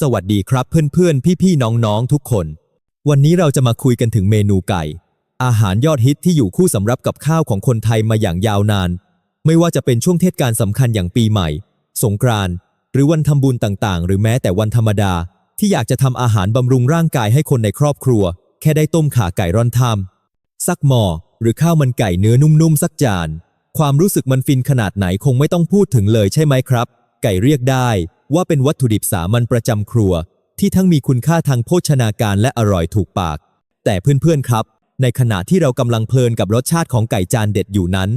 สวัสดีครับเพื่อนๆ พี่ๆ น้องๆ ทุกคน วันนี้เราจะมาคุยกันถึงเมนูไก่ อาหารยอดฮิตที่อยู่คู่สำรับกับข้าวของคนไทยมาอย่างยาวนาน ไม่ว่าจะเป็นช่วงเทศกาลสำคัญอย่างปีใหม่ สงกรานต์หรือวันทำบุญต่างๆ หรือแม้แต่วันธรรมดา ที่อยากจะทำอาหารบำรุงร่างกายให้คนในครอบครัว แค่ได้ต้มข่าไก่ร่อนทำสักหม้อหรือข้าวมันไก่เนื้อนุ่มๆสักจาน ความรู้สึกมันฟินขนาดไหนคงไม่ต้องพูดถึงเลยใช่ไหมครับ ไก่เรียกได้ ว่าเป็นวัตถุดิบสามัญประจำครัว ที่ทั้งมีคุณค่าทางโภชนาการและอร่อยถูกปาก แต่เพื่อนๆครับ ในขณะที่เรากำลังเพลินกับรสชาติของไก่จานเด็ดอยู่นั้น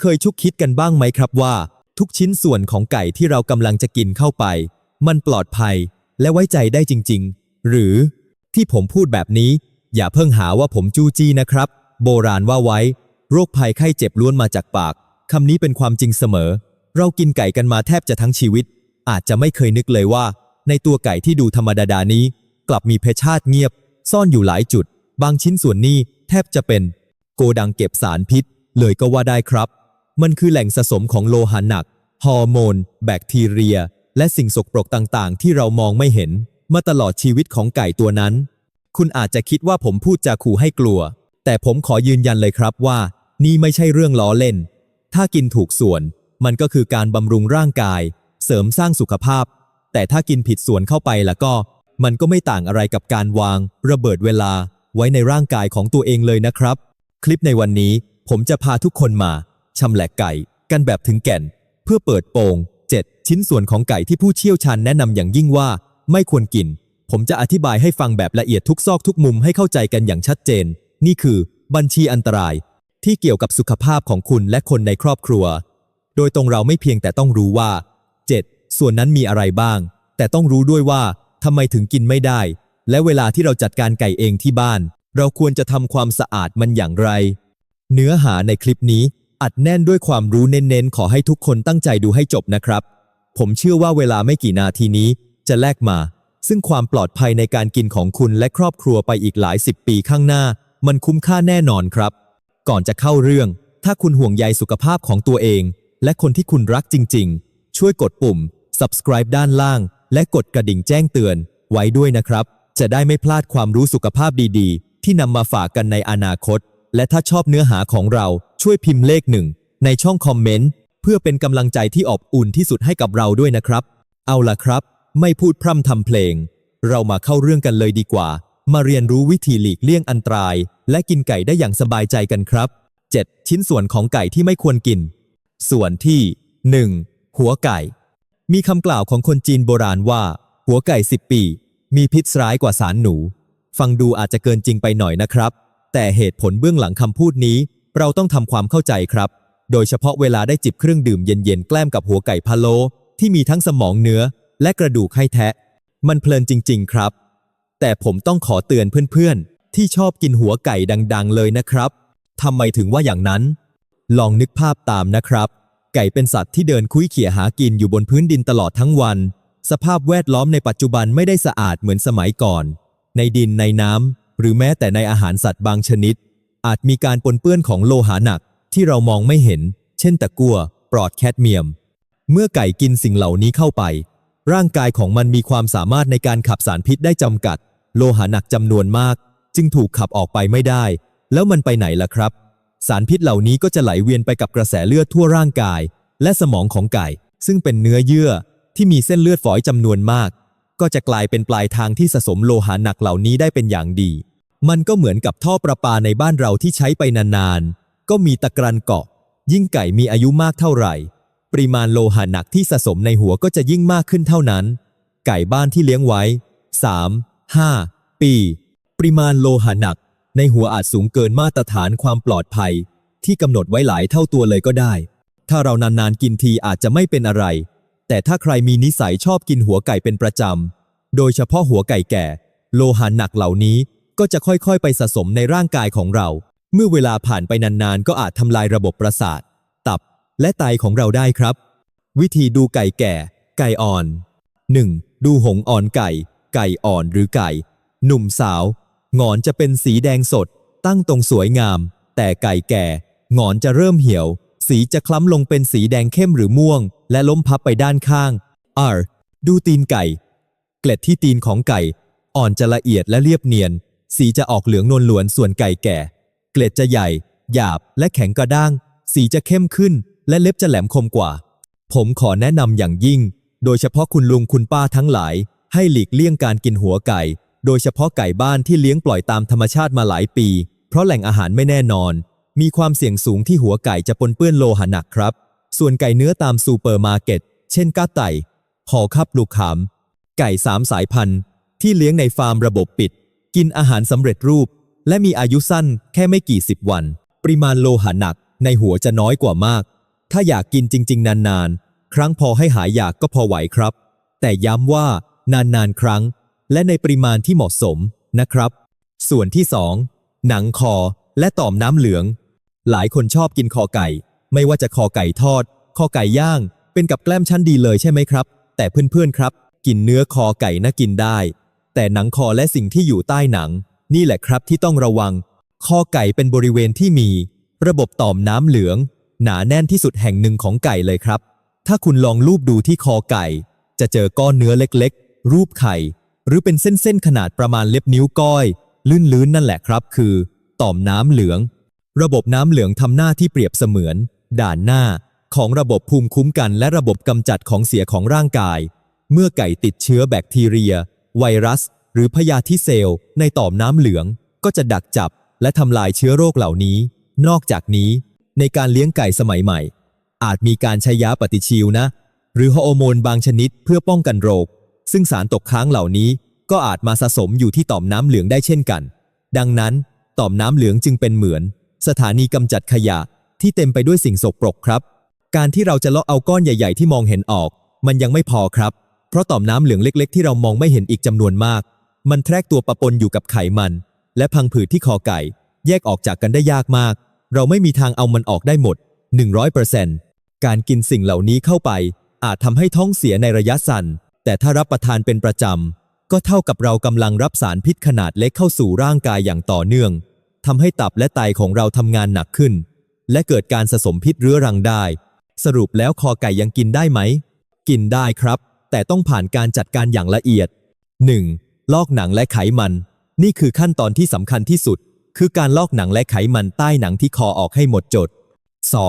เคยชุกคิดกันบ้างไหมครับว่า ทุกชิ้นส่วนของไก่ที่เรากำลังจะกินเข้าไป มันปลอดภัย และไว้ใจได้จริง ๆ หรือที่ผมพูดแบบนี้ อย่าเพิ่งหาว่าผมจู้จี้นะครับ โบราณว่าไว้ โรคภัยไข้เจ็บล้วนมาจากปากคำนี้เป็นความจริงเสมอ เรากินไก่กันมาแทบจะทั้งชีวิต อาจจะไม่เคยนึกเลยว่า ในตัวไก่ที่ดูธรรมดาๆนี้ กลับมีเพชฌาติเงียบ ซ่อนอยู่หลายจุด บางชิ้นส่วนนี้แทบจะเป็น โกดังเก็บสารพิษ เลยก็ว่าได้ครับ มันคือแหล่งสะสมของโลหะหนัก ฮอร์โมน แบคทีเรีย และสิ่งสกปรกต่างๆ ที่เรามองไม่เห็น มาตลอดชีวิตของไก่ตัวนั้น คุณอาจจะคิดว่าผมพูดจาขู่ให้กลัว แต่ผมขอยืนยันเลยครับว่า นี่ไม่ใช่เรื่องล้อเล่น ถ้ากินถูกส่วน มันก็คือการบำรุงร่างกาย เสริมสร้างสุขภาพ แต่ถ้ากินผิดส่วนเข้าไปล้วก็ มันก็ไม่ต่างอะไรกับการวาง ระเบิดเวลาไว้ในร่างกายของตัวเองเลยนะครับ คลิปในวันนี้ผมจะพาทุกคนมาชำแหละไก่กันแบบถึงแก่น เพื่อเปิดโปง7ชิ้นส่วนของไก่ที่ผู้เชี่ยวชาญแนะนำอย่างยิ่งว่า ไม่ควรกิน ผมจะอธิบายให้ฟังแบบละเอียดทุกซอกทุกมุมให้เข้าใจกันอย่างชัดเจน นี่คือ บัญชีอันตราย ที่เกี่ยวกับสุขภาพของคุณและคนในครอบครัว โดยตรงเราไม่เพียงแต่ต้องรู้ว่า 7. ส่วนนั้นมีอะไรบ้าง แต่ต้องรู้ด้วยว่าทำไมถึงกินไม่ได้ และเวลาที่เราจัดการไก่เองที่บ้าน เราควรจะทำความสะอาดมันอย่างไร เนื้อหาในคลิปนี้อัดแน่นด้วยความรู้เน้นๆ ขอให้ทุกคนตั้งใจดูให้จบนะครับ ผมเชื่อว่าเวลาไม่กี่นาทีนี้จะแลกมา ซึ่งความปลอดภัยในการกินของคุณและครอบครัวไปอีกหลายสิบปีข้างหน้า มันคุ้มค่าแน่นอนครับ ก่อนจะเข้าเรื่อง ถ้าคุณห่วงใยสุขภาพของตัวเอง และคนที่คุณรักจริง ๆ ช่วยกดปุ่ม subscribe ด้านล่าง และกดกระดิ่งแจ้งเตือน ไว้ด้วยนะครับ จะได้ไม่พลาดความรู้สุขภาพดีๆ ที่นำมาฝากกันในอนาคต และถ้าชอบเนื้อหาของเราช่วยพิมพ์เลขหนึ่งในช่องคอมเมนต์เพื่อเป็นกำลังใจที่อบอุ่นที่สุดให้กับเราด้วยนะครับ เอาล่ะครับ ไม่พูดพร่ำทำเพลง เรามาเข้าเรื่องกันเลยดีกว่า มาเรียนรู้วิธีหลีกเลี่ยงอันตราย และกินไก่ได้อย่างสบายใจกันครับ 7. ชิ้นส่วนของไก่ที่ไม่ควรกิน ส่วนที่ 1. หัวไก่ มีคำกล่าวของคนจีนโบราณว่า หัวไก่สิบปี มีพิษร้ายกว่าสารหนู ฟังดูอาจจะเกินจริงไปหน่อยนะครับ แต่เหตุผลเบื้องหลังคำพูดนี้ เราต้องทำความเข้าใจครับ โดยเฉพาะเวลาได้จิบเครื่องดื่มเย็นๆแกล้มกับหัวไก่พะโลที่มีทั้งสมองเนื้อ และกระดูกให้แทะ มันเพลินจริง ๆ ครับ แต่ผมต้องขอเตือนเพื่อนๆ ที่ชอบกินหัวไก่ดัง ๆ เลยนะครับทำไมถึงว่าอย่างนั้น ลองนึกภาพตามนะครับ ไก่เป็นสัตว์ที่เดินคุ้ยเขี่ยหากินอยู่บนพื้นดินตลอดทั้งวัน สภาพแวดล้อมในปัจจุบันไม่ได้สะอาดเหมือนสมัยก่อน ในดินในน้ำหรือแม้แต่ในอาหารสัตว์บางชนิด อาจมีการปนเปื้อนของโลหะหนักที่เรามองไม่เห็น เช่นตะกั่วปลอดแคดเมียม เมื่อไก่กินสิ่งเหล่านี้เข้าไป ร่างกายของมันมีความสามารถในการขับสารพิษได้จำกัด โลหะหนักจำนวนมาก จึงถูกขับออกไปไม่ได้ แล้วมันไปไหนล่ะครับ สารพิษเหล่านี้ก็จะไหลเวียนไปกับกระแสเลือดทั่วร่างกาย และสมองของไก่ ซึ่งเป็นเนื้อเยื่อที่มีเส้นเลือดฝอยจำนวนมาก ก็จะกลายเป็นปลายทางที่สะสมโลหะหนักเหล่านี้ได้เป็นอย่างดี มันก็เหมือนกับท่อประปาในบ้านเราที่ใช้ไปนานๆ ก็มีตะกรันเกาะ ยิ่งไก่มีอายุมากเท่าไหร่ ปริมาณโลหะหนักที่สะสมในหัวก็จะยิ่งมากขึ้นเท่านั้น ไก่บ้านที่เลี้ยงไว้ 3 5 ปี ปริมาณโลหะหนัก ในหัวอาจสูงเกินมาตรฐานความปลอดภัย ที่กำหนดไว้หลายเท่าตัวเลยก็ได้ ถ้าเรานานๆกินทีอาจจะไม่เป็นอะไร แต่ถ้าใครมีนิสัยชอบกินหัวไก่เป็นประจำ โดยเฉพาะหัวไก่แก่ โลหะหนักเหล่านี้ก็จะค่อยๆ ไปสะสมในร่างกายของเรา เมื่อเวลาผ่านไปนานๆ ก็อาจทำลายระบบประสาท ตับ และไตของเราได้ครับ วิธีดูไก่แก่ ไก่อ่อน 1. ดูหงอ่อนไก่ ไก่อ่อนหรือไก่ หนุ่มสาว หงอนจะเป็นสีแดงสด ตั้งตรงสวยงาม แต่ไก่แก่ หงอนจะเริ่มเหี่ยว สีจะคล้ำลงเป็นสีแดงเข้มหรือม่วง และล้มพับไปด้านข้าง R ดูตีนไก่ เกล็ดที่ตีนของไก่ อ่อนจะละเอียดและเรียบเนียน สีจะออกเหลืองนวลหลวนส่วนไก่แก่ เกล็ดจะใหญ่ หยาบและแข็งกระด้าง สีจะเข้มขึ้น และเล็บจะแหลมคมกว่า ผมขอแนะนำอย่างยิ่ง โดยเฉพาะคุณลุงคุณป้าทั้งหลาย ให้หลีกเลี่ยงการกินหัวไก่ โดยเฉพาะไก่บ้านที่เลี้ยงปล่อยตามธรรมชาติมาหลายปี เพราะแหล่งอาหารไม่แน่นอน มีความเสี่ยงสูงที่หัวไก่จะปนเปื้อนโลหะหนักครับ ส่วนไก่เนื้อตามซูเปอร์มาร์เก็ต เช่นก้าไต่หอคับลูกขาม ไก่สามสายพันธุ์ ที่เลี้ยงในฟาร์มระบบปิด กินอาหารสำเร็จรูป และมีอายุสั้นแค่ไม่กี่สิบวัน ปริมาณโลหะหนักในหัวจะน้อยกว่ามาก ถ้าอยากกินจริง ๆ นานๆ ครั้งพอให้หายอยากก็พอไหวครับ แต่ย้ำว่านานๆ ครั้ง และในปริมาณที่เหมาะสมนะครับ ส่วนที่ 2 หนังคอและต่อมน้ำเหลือง หลายคนชอบกินคอไก่ ไม่ว่าจะคอไก่ทอด คอไก่ย่าง เป็นกับแกล้มชั้นดีเลยใช่ไหมครับ แต่เพื่อนๆครับ กินเนื้อคอไก่น่ากินได้ แต่หนังคอและสิ่งที่อยู่ใต้หนัง นี่แหละครับที่ต้องระวัง คอไก่เป็นบริเวณที่มี ระบบต่อมน้ำเหลือง หนาแน่นที่สุดแห่งหนึ่งของไก่เลยครับ ถ้าคุณลองลูบดูที่คอไก่ จะเจอก้อนเนื้อเล็กๆ รูปไข่ หรือเป็นเส้นๆขนาดประมาณเล็บนิ้วก้อย ลื่นๆนั่นแหละครับ คือ ต่อมน้ำเหลือง ระบบน้ำเหลืองทำหน้าที่เปรียบเสมือน ด่านหน้า ของระบบภูมิคุ้มกัน และระบบกำจัดของเสียของร่างกาย เมื่อไก่ติดเชื้อแบคทีเรีย ไวรัส หรือพยาธิเซลล์ ในต่อมน้ำเหลือง ก็จะดักจับ และทำลายเชื้อโรคเหล่านี้ นอกจากนี้ ในการเลี้ยงไก่สมัยใหม่ อาจมีการใช้ยาปฏิชีวนะ หรือฮอร์โมนบางชนิดเพื่อป้องกันโรค ซึ่งสารตกค้างเหล่านี้ก็อาจมาสะสมอยู่ที่ต่อมน้ำเหลืองได้เช่นกัน ดังนั้นต่อมน้ำเหลืองจึงเป็นเหมือน สถานีกำจัดขยะที่เต็มไปด้วยสิ่งสกปรกครับ การที่เราจะเลาะเอาก้อนใหญ่ ๆ ที่มองเห็นออก มันยังไม่พอครับ เพราะต่อมน้ำเหลืองเล็ก ๆ ที่เรามองไม่เห็นอีกจำนวนมาก มันแทรกตัวปะปนอยู่กับไขมัน และพังผืดที่คอไก่ แยกออกจากกันได้ยากมาก เราไม่มีทางเอามันออกได้หมด 100%การกินสิ่งเหล่านี้เข้าไป อาจทำให้ท้องเสียในระยะสั้น แต่ถ้ารับประทานเป็นประจำ ก็เท่ากับเรากำลังรับสารพิษขนาดเล็กเข้าสู่ร่างกายอย่างต่อเนื่องทำให้ตับและไตของเราทำงานหนักขึ้น และเกิดการสะสมพิษเรื้อรังได้ สรุปแล้วคอไก่ยังกินได้ไหม กินได้ครับ แต่ต้องผ่านการจัดการอย่างละเอียด 1. ลอกหนังและไขมัน นี่คือขั้นตอนที่สำคัญที่สุด คือการลอกหนังและไขมันใต้หนังที่คอออกให้หมดจด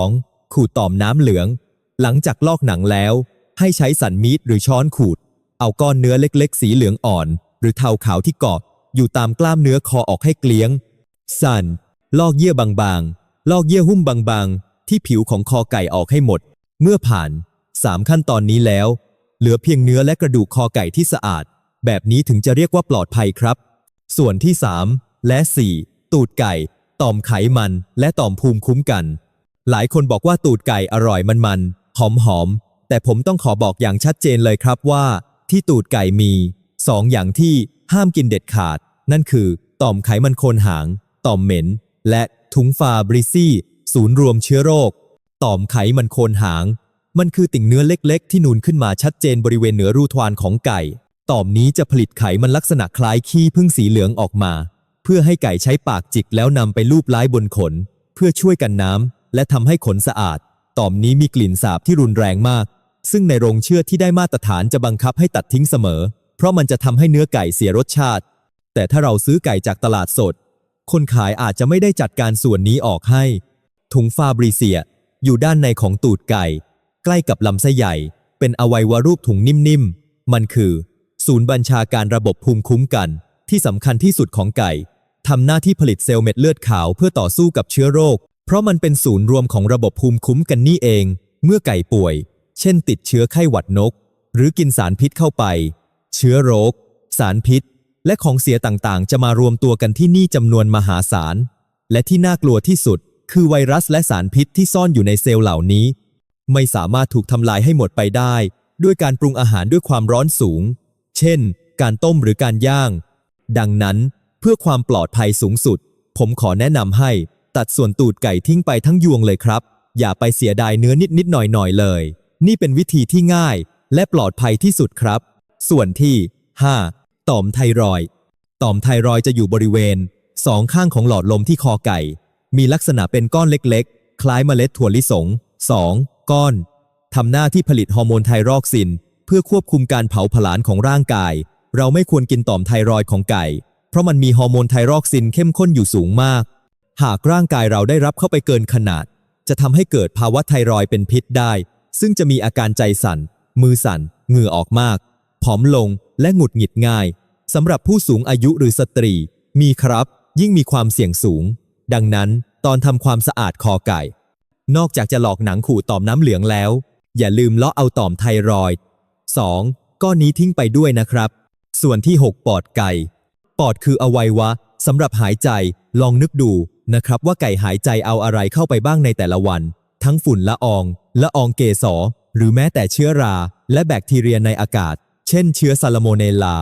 2. ขูดต่อมน้ำเหลือง หลังจากลอกหนังแล้ว ให้ใช้สันมีดหรือช้อนขูด เอาก้อนเนื้อเล็กๆ สีเหลืองอ่อน หรือเทาขาวที่เกาะอยู่ตามกล้ามเนื้อคอออกให้เกลี้ยง สั่น ลอกเยื่อบางๆ ลอกเยื่อหุ้มบางๆ ที่ผิวของคอไก่ออกให้หมด เมื่อผ่าน3ขั้นตอนนี้แล้ว เหลือเพียงเนื้อและกระดูกคอไก่ที่สะอาด แบบนี้ถึงจะเรียกว่าปลอดภัยครับ ส่วนที่ 3 และ 4 ตูดไก่ ต่อมไขมัน และต่อมภูมิคุ้มกัน หลายคนบอกว่าตูดไก่อร่อยมันๆ หอมๆ แต่ผมต้องขอบอกอย่างชัดเจนเลยครับว่า ที่ตูดไก่มี 2ออย่างที่ห้ามกินเด็ดขาด นั่นคือต่อมไขมันโคนหาง ต่อมเหม็น และถุงฟาบริซี่ ศูนย์รวมเชื้อโรค ต่อมไขมันโคนหาง มันคือติ่งเนื้อเล็กๆ ที่นูนขึ้นมาชัดเจนบริเวณเหนือรูทวารของไก่ ต่อมนี้จะผลิตไขมันลักษณะคล้ายขี้ผึ้งสีเหลืองออกมา เพื่อให้ไก่ใช้ปากจิกแล้วนำไปลูบไล้บนขน เพื่อช่วยกันน้ำและทำให้ขนสะอาด ต่อมนี้มีกลิ่นสาบที่รุนแรงมาก ซึ่งในโรงเชือดที่ได้มาตรฐานจะบังคับให้ตัดทิ้งเสมอ เพราะมันจะทำให้เนื้อไก่เสียรสชาติ แต่ถ้าเราซื้อไก่จากตลาดสด คนขายอาจจะไม่ได้จัดการส่วนนี้ออกให้ ถุงฟาบริเซีย อยู่ด้านในของตูดไก่ ใกล้กับลำไส้ใหญ่ เป็นอวัยวะรูปถุงนิ่มๆ มันคือ ศูนย์บัญชาการระบบภูมิคุ้มกัน ที่สำคัญที่สุดของไก่ทำหน้าที่ผลิตเซลล์เม็ดเลือดขาวเพื่อต่อสู้กับเชื้อโรค เพราะมันเป็นศูนย์รวมของระบบภูมิคุ้มกันนี่เอง เมื่อไก่ป่วย เช่นติดเชื้อไข้หวัดนก หรือกินสารพิษเข้าไป เชื้อโรค สารพิษ และของเสียต่างๆ จะมารวมตัวกันที่นี่จำนวนมหาศาล และที่น่ากลัวที่สุด คือไวรัสและสารพิษที่ซ่อนอยู่ในเซลล์เหล่านี้ ไม่สามารถถูกทำลายให้หมดไปได้ ด้วยการปรุงอาหารด้วยความร้อนสูง เช่น การต้มหรือการย่าง ดังนั้นเพื่อความปลอดภัยสูงสุด ผมขอแนะนำให้ตัดส่วนตูดไก่ทิ้งไปทั้งยวงเลยครับ อย่าไปเสียดายเนื้อนิดๆหน่อยๆเลย นี่เป็นวิธีที่ง่ายและปลอดภัยที่สุดครับ ส่วนที่ 5. ต่อมไทรอยต่อมไทรอยจะอยู่บริเวณสองข้างของหลอดลมที่คอไก่ มีลักษณะเป็นก้อนเล็กๆ คล้ายเมล็ดถั่วลิสง 2. ก้อนทำหน้าที่ผลิตฮอร์โมนไทรอกซิน เพื่อควบคุมการเผาผลาญของร่างกาย เราไม่ควรกินต่อมไทรอยของไก่ เพราะมันมีฮอร์โมนไทรอกซินเข้มข้นอยู่สูงมาก หากร่างกายเราได้รับเข้าไปเกินขนาด จะทำให้เกิดภาวะไทรอยเป็นพิษได้ ซึ่งจะมีอาการใจสั่น มือสั่น เหงื่อออกมาก ผอมลงและหงุดหงิดง่ายสำหรับผู้สูงอายุหรือสตรี มีครับ ยิ่งมีความเสี่ยงสูง ดังนั้นตอนทำความสะอาดคอไก่ นอกจากจะหลอกหนังขู่ต่อมน้ำเหลืองแล้ว อย่าลืมเลาะเอาต่อมไทรอยด์ 2. ก้อนนี้ทิ้งไปด้วยนะครับ ส่วนที่ 6 ปอดไก่ ปอดคืออวัยวะสำหรับหายใจลองนึกดูนะครับว่าไก่หายใจเอาอะไรเข้าไปบ้างในแต่ละวัน ทั้งฝุ่นละออง ละอองเกสรหรือแม้แต่เชื้อรา และแบคทีเรียในอากาศ เช่นเชื้อซาลาโมเนลลา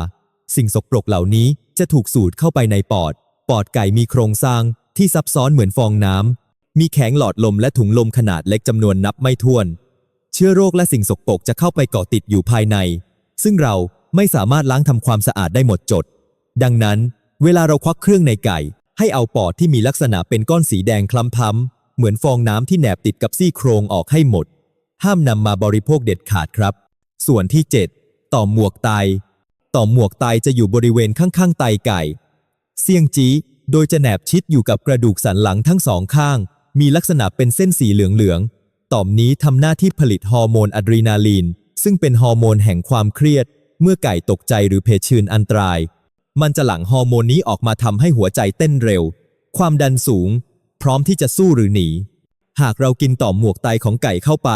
สิ่งสกปรกเหล่านี้จะถูกสูดเข้าไปในปอด ปอดไก่มีโครงสร้างที่ซับซ้อนเหมือนฟองน้ำ มีแข็งหลอดลมและถุงลมขนาดเล็กจำนวนนับไม่ถ้วน เชื้อโรคและสิ่งสกปรกจะเข้าไปเกาะติดอยู่ภายใน ซึ่งเราไม่สามารถล้างทำความสะอาดได้หมดจด ดังนั้น เวลาเราควักเครื่องในไก่ ให้เอาปอดที่มีลักษณะเป็นก้อนสีแดงคล้ำพ้ำ เหมือนฟองน้ำที่แนบติดกับซี่โครงออกให้หมด ห้ามนำมาบริโภคเด็ดขาดครับ ส่วนที่ 7 ต่อมหมวกไต ต่อมหมวกไตจะอยู่บริเวณข้างๆไตไก่ เสี่ยงจีโดยจะแนบชิดอยู่กับกระดูกสันหลังทั้งสองข้าง มีลักษณะเป็นเส้นสีเหลืองๆ ต่อมนี้ทำหน้าที่ผลิตฮอร์โมนอะดรีนาลีน ซึ่งเป็นฮอร์โมนแห่งความเครียด เมื่อไก่ตกใจหรือเพชิญอันตราย มันจะหลั่งฮอร์โมนนี้ออกมาทำให้หัวใจเต้นเร็ว ความดันสูง พร้อมที่จะสู้หรือหนี หากเรากินต่อหมวกไตของไก่เข้าไป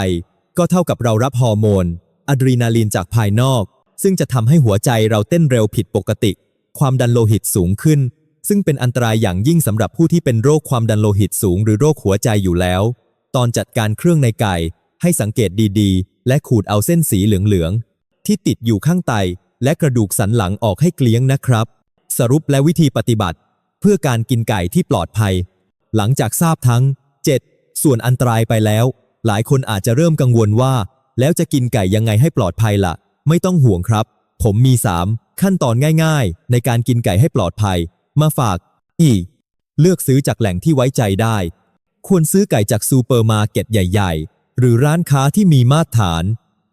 ก็เท่ากับเรารับฮอร์โมนอะดรีนาลีนจากภายนอก ซึ่งจะทำให้หัวใจเราเต้นเร็วผิดปกติ ความดันโลหิตสูงขึ้น ซึ่งเป็นอันตรายอย่างยิ่งสำหรับผู้ที่เป็นโรคความดันโลหิตสูง หรือโรคหัวใจอยู่แล้ว ตอนจัดการเครื่องในไก่ ให้สังเกตดีๆ และขูดเอาเส้นสีเหลืองๆที่ติดอยู่ข้างไต และกระดูกสันหลังออกให้เกลี้ยงนะครับ สรุปและวิธีปฏิบัติ เพื่อการกินไก่ที่ปลอดภัย หลังจากทราบทั้ง 7 ส่วนอันตรายไปแล้ว หลายคนอาจจะเริ่มกังวลว่า แล้วจะกินไก่ยังไงให้ปลอดภัยล่ะ ไม่ต้องห่วงครับ ผมมี 3 ขั้นตอนง่ายๆ ในการกินไก่ให้ปลอดภัย มาฝาก อีเลือกซื้อจากแหล่งที่ไว้ใจได้ ควรซื้อไก่จากซูเปอร์มาร์เก็ตใหญ่ ๆ หรือร้านค้าที่มีมาตรฐาน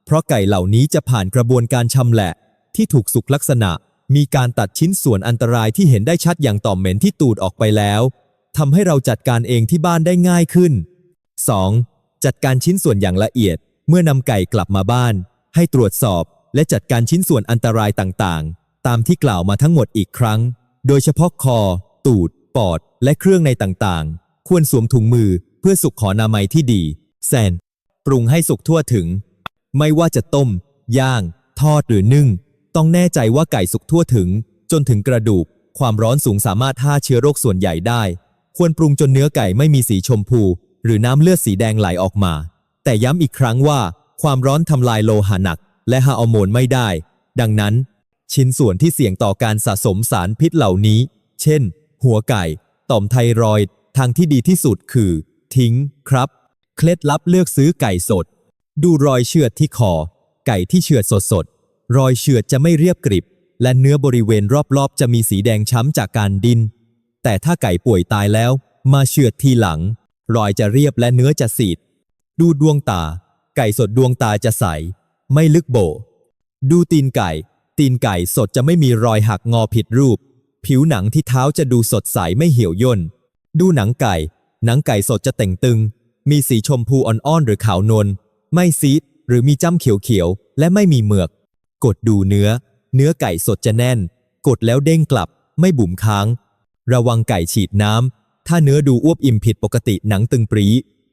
เพราะไก่เหล่านี้จะผ่านกระบวนการชำแหละ ที่ถูกสุกลักษณะมีการตัดชิ้นส่วนอันตรายที่เห็นได้ชัดอย่างต่อมเหม็นที่ตูดออกไปแล้ว ทำให้เราจัดการเองที่บ้านได้ง่ายขึ้น 2. จัดการชิ้นส่วนอย่างละเอียด เมื่อนำไก่กลับมาบ้าน ให้ตรวจสอบ และจัดการชิ้นส่วนอันตรายต่างๆ ตามที่กล่าวมาทั้งหมดอีกครั้ง โดยเฉพาะคอ ตูด ปอด และเครื่องในต่างๆ ควรสวมถุงมือเพื่อสุขขอนามัยที่ดีแซนปรุงให้สุกทั่วถึง ไม่ว่าจะต้ม ย่าง ทอดหรือนึ่ง ต้องแน่ใจว่าไก่สุกทั่วถึง จนถึงกระดูก ความร้อนสูงสามารถฆ่าเชื้อโรคส่วนใหญ่ได้ ควรปรุงจนเนื้อไก่ไม่มีสีชมพู หรือน้ำเลือดสีแดงไหลออกมา แต่ย้ำอีกครั้งว่า ความร้อนทำลายโลหะหนัก และฮาอร์โมนไม่ได้ ดังนั้น ชิ้นส่วนที่เสี่ยงต่อการสะสมสารพิษเหล่านี้ เช่น หัวไก่ ต่อมไทรอยด์ทางที่ดีที่สุดคือ ทิ้ง ครับ เคล็ดลับเลือกซื้อไก่สด ดูรอยเชือดที่คอ ไก่ที่เชือดสดๆรอยเชือดจะไม่เรียบกริบ และเนื้อบริเวณรอบๆ จะมีสีแดงช้ำจากการดิน แต่ถ้าไก่ป่วยตายแล้ว มาเชือดทีหลัง รอยจะเรียบและเนื้อจะสีด ดูดวงตา ไก่สดดวงตาจะใส ไม่ลึกโบ ดูตีนไก่ ตีนไก่สดจะไม่มีรอยหักงอผิดรูป ผิวหนังที่เท้าจะดูสดใสไม่เหี่ยวย่น ดูหนังไก่ หนังไก่สดจะแต่งตึง มีสีชมพูอ่อนๆหรือขาวนวล ไม่ซีดหรือมีจ้ำเขียวๆ และไม่มีเหมือก กดดูเนื้อ เนื้อไก่สดจะแน่น กดแล้วเด้งกลับ ไม่บุ๋มค้าง ระวังไก่ฉีดน้ำ ถ้าเนื้อดูอ้วบอิ่มผิดปกติหนังตึงปรี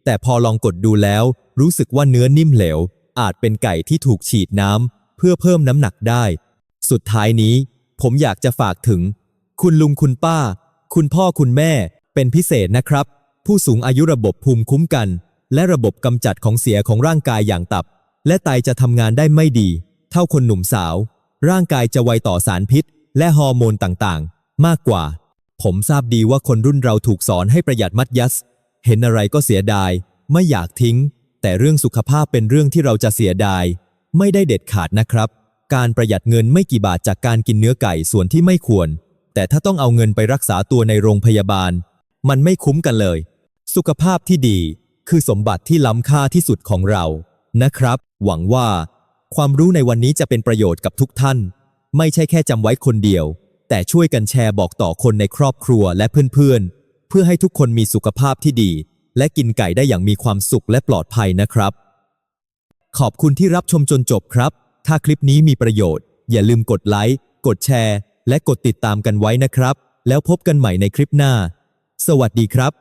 แต่พอลองกดดูแล้ว รู้สึกว่าเนื้อนิ่มเหลว อาจเป็นไก่ที่ถูกฉีดน้ำ เพื่อเพิ่มน้ำหนักได้ สุดท้ายนี้ ผมอยากจะฝากถึง คุณลุงคุณป้า คุณพ่อคุณแม่ เป็นพิเศษนะครับ ผู้สูงอายุระบบภูมิคุ้มกัน และระบบกำจัดของเสียของร่างกายอย่างตับ และไตจะทำงานได้ไม่ดี เท่าคนหนุ่มสาว ร่างกายจะไวต่อสารพิษ และฮอร์โมนต่างๆ มากกว่า ผมทราบดีว่าคนรุ่นเราถูกสอนให้ประหยัดมัดยัส เห็นอะไรก็เสียดาย ไม่อยากทิ้ง แต่เรื่องสุขภาพเป็นเรื่องที่เราจะเสียดาย ไม่ได้เด็ดขาดนะครับ การประหยัดเงินไม่กี่บาทจากการกินเนื้อไก่ส่วนที่ไม่ควร แต่ถ้าต้องเอาเงินไปรักษาตัวในโรงพยาบาล มันไม่คุ้มกันเลย สุขภาพที่ดี คือสมบัติที่ล้ำค่าที่สุดของเรา นะครับ หวังว่า ความรู้ในวันนี้จะเป็นประโยชน์กับทุกท่าน ไม่ใช่แค่จำไว้คนเดียว แต่ช่วยกันแชร์บอกต่อคนในครอบครัวและเพื่อนๆ เพื่อให้ทุกคนมีสุขภาพที่ดี และกินไก่ได้อย่างมีความสุขและปลอดภัยนะครับ ขอบคุณที่รับชมจนจบครับ ถ้าคลิปนี้มีประโยชน์ อย่าลืมกดไลค์ กดแชร์ และกดติดตามกันไว้นะครับ แล้วพบกันใหม่ในคลิปหน้า สวัสดีครับ